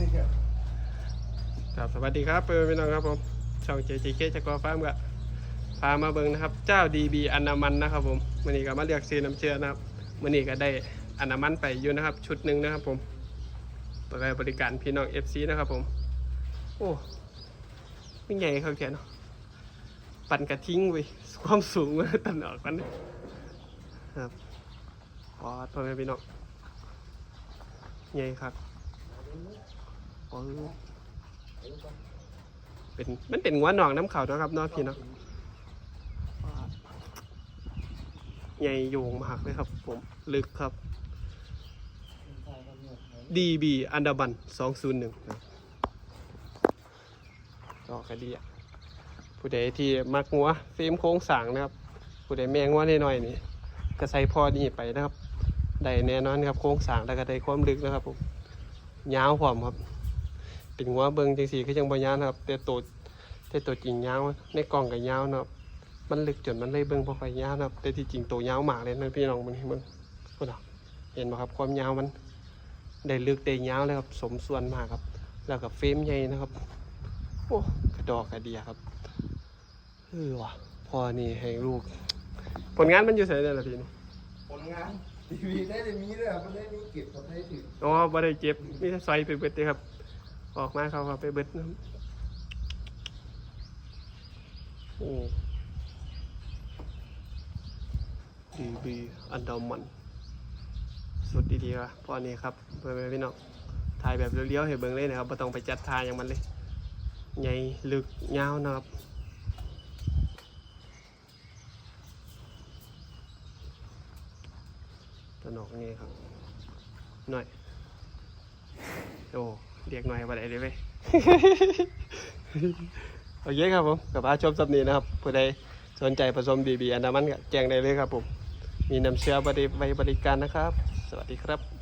ครับสวัสดีครับเพื่อนพี่น้องครับผมช่องเจเจเคจะกอฟาร์มกับพามาเบิงนะครับ เจ้าดีบีอนามันนะครับผมวันนี้ก็มาเรียกซื้อน้ำเชื่อนะครับวันนี้ก็ได้อนามันไปอยู่นะครับ ชุดหนึ่งนะครับผมเปิดให้บริการพี่น้อง FC นะครับผม โอ้ไม่ใหญ่เขาแค่เนาะปั่นกระทิ้งไปความสูงมันตันออกกันนะครับพอพ่อแม่พี่น้องใหญ่ครับ เป็นมันเป็นงัวหนองน้ำเขาเนาะครับเนาะพี่เนาะใหญ่โยงมากเลยครับ ผมลึกครับ DB อันดาบัน201นะก็คดีอะผู้ใดที่มักงัวเฟมโค้งสางนะครับ ผู้ใดแมงงัวน้อยๆนี่ก็ใส่พอนี่ไปนะครับได้แน่นอนครับโค้งสางแล้วก็ได้ความลึกนะครับผมยาวพร้อมครับ เป็นหัวเบิงจังสีคือจังบ่ยาวนะครับ แต่ตัวแต่ตัวจริงยาวในกล่องก็ยาวนะครับมันลึกจนมันเลยเบิ่งบ่ค่อยยาวนะครับ แต่ที่จริงตัวยาวมากเลยนะพี่น้องมึงมึงพุ่นน่ะเห็นบ่ครับความยาวมันได้ลึกได้ยาวเลยครับ สมส่วนมากครับ แล้วก็เฟรมใหญ่นะครับโอ้กระดอกกระเดียครับเออว่ะพอนี่ให้ลูก ผลงานมันอยู่ไสได้ล่ะพี่นี่ผลงานทีวีได้แต่มีเลยครับไม่ได้มีเก็บกับได้ถึงอ๋อบ่ได้เจ็บมีแต่ใส่ไปเบิดเด้ครับ ออกมาเขาก็ไปเบิดนะครับโอ้ดีบีอันดามันสุดดีๆว่ะพอนี้ครับเพื่อนพี่น้องถ่ายแบบเลี้ยวๆให้เบิ่งเลยนะครับไม่ต้องไปจัดทายอย่างมันเลยใหญ่ลึกยาวนะครับตนกนี่ครับหน่อยโอ้ เรียกหน่อยมาได้เลยเว้ยโอเคครับผมกับอาชมสับนี้นะครับผู้ใดสนใจผสมบีบีอันดามันก็แจ้งได้เลยครับผม มีน้ำเชื้อบริไว้บริการนะครับ สวัสดีครับ